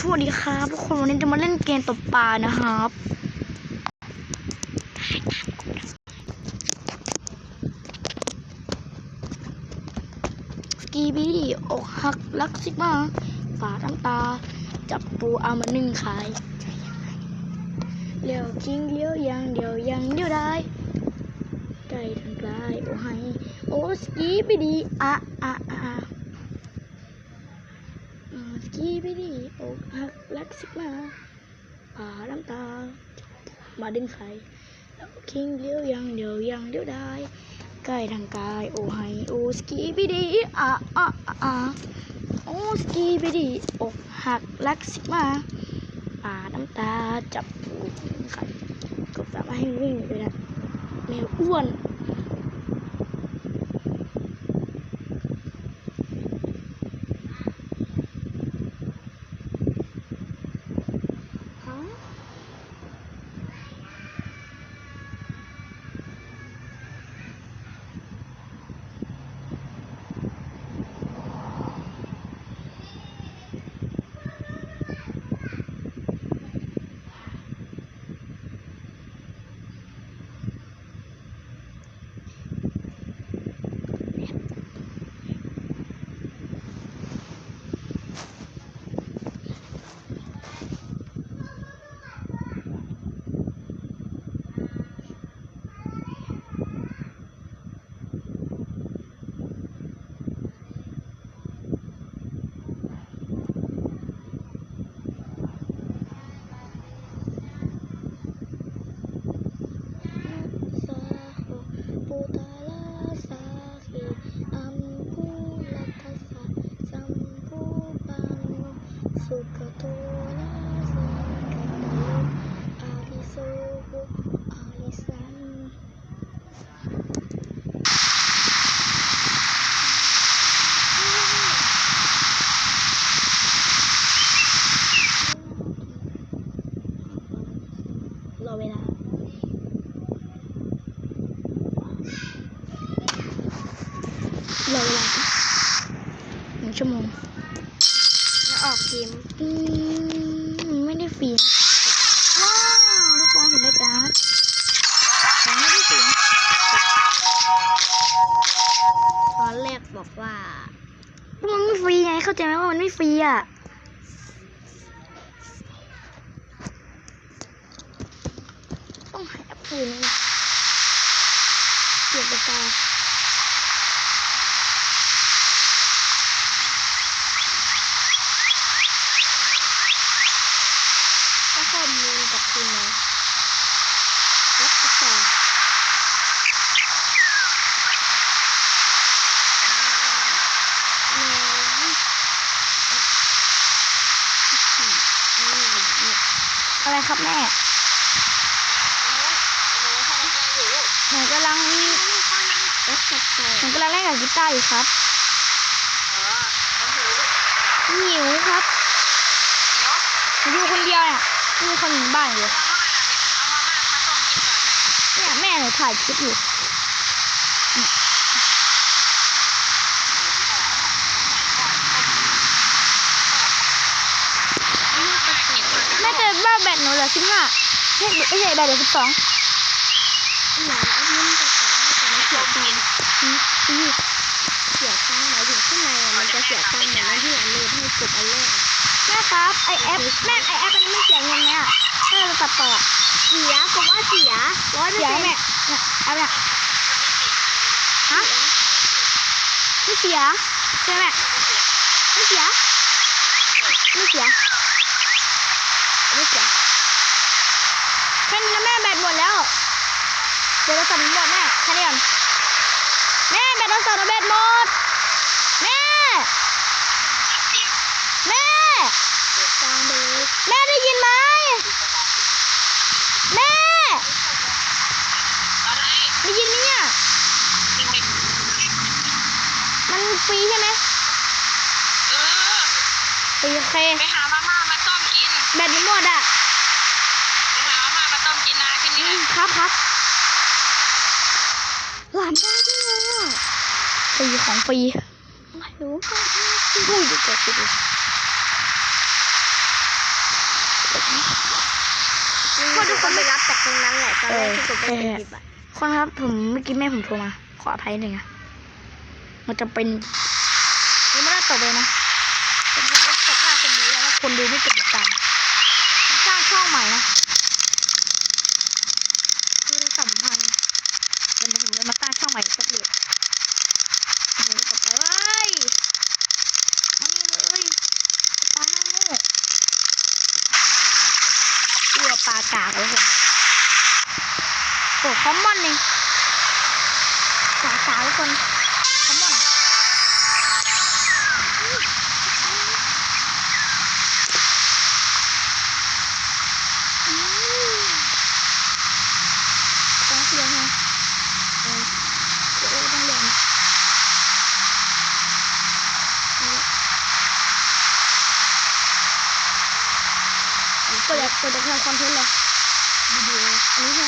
สวัสดีครับทุกคนวันนี้จะมาเล่นเกมตบปลานะครับ สกีบีอกหักรักซิกมาฝาน้ำตา จับปูเอามานึ่งขายเลี้ยวจริงเลี้ยวยังเดียวยังเดียวได้ใจทางกลายโอ้ให้โอ้สกีบีดีอะอะอะอ่าส กีไปดิอกหักรักสิมาผ่าน้ำตา มาดึงไข่แล้วคิงเลี้ยวยังเดียวยังเดียวได้ใกล้ทางกายโอ้ให้โอสกีไปดิอะอะอะโอ้สกีไปดิอกหักรักสิมาผ่าน้ำตาจับปูไข่ก็แบบว่าให้วิ่งไปนะแมวอ้วน ฮะสาโหปูตาลาสาขีอัมพูลัทธัสสะสัมพูปันโนสุขโตนาสังกัตโตอาริโสโหอาริสัน รอเวลา รอเวลาหนึ่งชั่วโมง ออกเกมอืมไม่ได้ฟรีว้าวลูกบอลเห็นได้การ์ดแต่ไม่ได้ฟรีตอนแรกบอกว่ามันไม่ฟรีไงเข้าใจไหมว่ามันไม่ฟรีอะต้องหาแอปฟรีนะเกี่ยวกับตา ก็ข้อมูลกับคุณนะแล้วก็ต่อแมว อะไรครับแม่หนูกำลังแล้วก็ต่อหนูกำลังเล่นกับกีตาร์อยู่ครับหิวครับหนูอยู่คนเดียวเนี่ยไม่มีคนอยู่บ้านอยู่เนี่ยแม่หนูถ่ายคลิปอยู่เนี่ย แม่เกิดบ้าแบตหนูเหลือสิบห้าไม่ไม่ใช่แบตเหลือสิบสองหลังอันนี้มันจะต่อแต่มันเสียตังค์อืมอืมเสียตังค์หมายถึงข้างในอะมันจะเสียตังค์เหมือนอันที่อันเลยให้กดอันแรกอะแม่ครับไอแอปแม่ไอแอปอันนี้ไม่เสียเงินเนี่ยแม่จะตัดต่ออะเสียผมว่าเสียร้อยเปอร์เสียเซ็นต์แม่เนี่ยแอปเนี่ยฮะไม่เสียใช่ไหมไม่เสียไม่เสียไม่เสียแค่นี้นะแม่แบ ตหมดแล้วเดี๋ยวเราสั่นหมดแม่แค่นี้ก่อนแม่แบตเราสั่นแบตหมดแม่แม่กลางไปเลยแม่ได้ยินไหมแม่ได้ยินไหมเนี่ยมันฟรีใช่ไหมเออฟรีโอเคไปหามาม่ามาต้มกินแบตมันหมดอะ ไปหามาม่ามาต้มกินนะ คืนอืนี้มครับครับหลานได้ด้วยอะฟรีของฟรีไม่รู้พูดอยู่เกิดสิเลยพอทุกคนไปรับจากตรงนั้นแหละตอนแรกที่กดไปเป็นคลิปอะคนครับผมเมื่อกี้แม่ผมโทรมา ขออภัยหนึ่งนะมันจะเป็นยังไม่ได้ตบเลยนะผมจะตบหน้าคนดูแล้วถ้าคนดูไม่กดติดตามสร้างช่องใหม่นะคือสัมพันธ์เดี๋ยวผมจะ มาตั้งช่องใหม่สักเดือนต่อไปว้ายมานี่เลยปลาหน้าโง่ตัวปลากากเลยคนโอ้คอมมอนเลยปลากาวทุกคน ก็อยากก็จะทำคอนเทนต์เลยวิดีอันนี้ใช่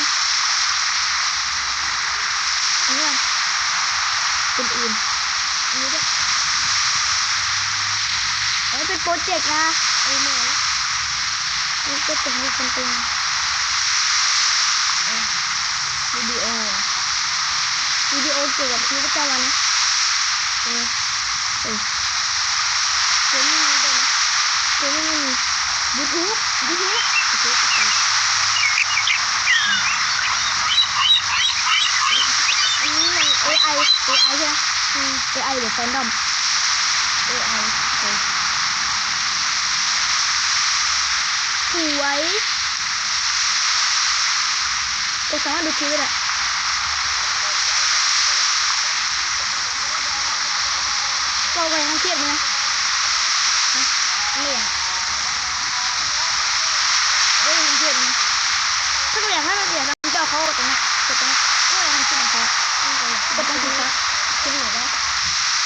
อันนี้อะไรคนอื่นอันนี้ด้วยเอ้ยเป็นโปรเจกต์นะเออไม่เอาละนี่ก็เป็นให้คนตึงเออวิดีโอวิดีโอเกี่ยวกับชีวิตประจำวันนะเออเออเกมไม่มีด้วยนะเกมไม่มียูทูบยูทูบยูทูบอันนี้มัน AI AI ใช่ไหมอืม AI หรือแฟนดอม AI เออสวยโอ้สามารถดูคลิปได้เราไปทั้งเทียบนะฮะไม่อยากเอ้ยทั้งเทียบนะถ้าเราอยากให้เราอยากทำเจ้าเขาตรงนี้กดตรงนี้ก็ทำคลิปของเขากดตรงสีฟ้าคลิปไหนได้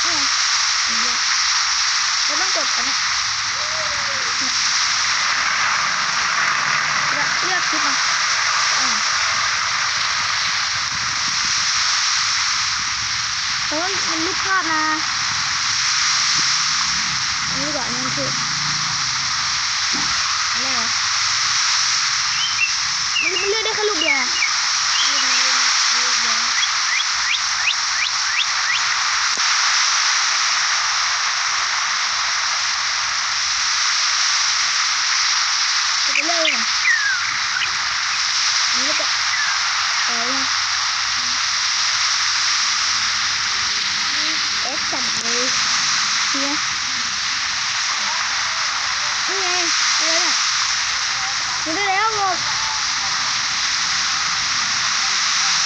นี่ไงนี่ไงเราต้องก ดอันนี้เลือกเลือกคลิปมาอ่าแต่ว่ามันรูปภาพนะอันนี้ดีกว่าอันนี้มันคืออะไรวะมันมันเลือกได้แค่รูปเดียวอะรูปนี้รูปนี้รูปเดียวจะไปเลือกยังไงอันนี้ก็จะเออยังเอสจับเลยเนี่ย นี่ไงอะไรเนี่ยหนูได้แล้วงบ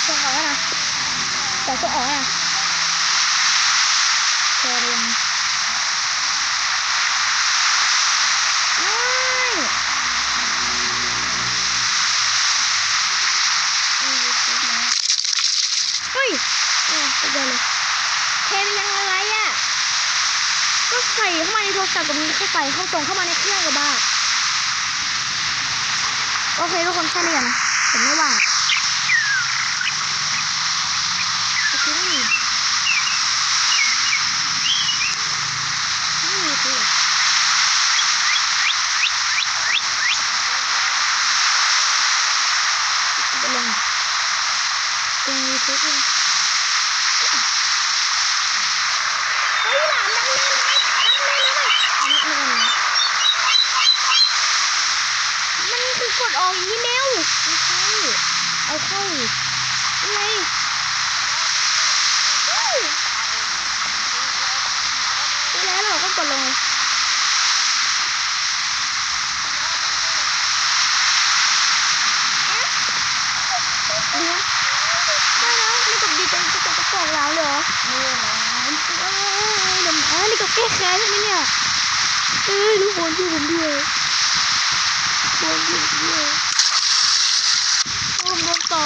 ส่งออกแล้วนะ แต่ส่งออกแล้วนะเจอเรียงไม่นี่ยูทูบนะเฮ้ยเออไปเจอเลยเทไปยังอะไรอะ ก็ใส่เข้ามาในโทรศัพท์กับนี้ก็ใส่เข้าส่งเข้ามาในเครื่องกับบ้าโอเคทุกคนแค่นี้นะผมไม่ว่าโอเคไม่มีไม่มีคือไปลงลงยูทูบเลยเฮ้ยหลานนั่งเล่นไหมนั่งเล่นแล้วไหมเอาไม่เอาไม่มันคือ กดออกอีเมลไม่ใช่เอาเข้าอะไรเฮ้ยแล้วเราก็กดลงเอ๊ะเดี๋ยวได้แล้วนี่กับดีใจจะจะบอกแล้วเหรอนี่นะเอ้ยเดี๋ยวอ่านี่ก็แก้แค้นใช่ไหมเนี่ยเอ้ยทุกคนช่วยผมด้วยทุกคนช่วยผมด้วย ผมโดนต่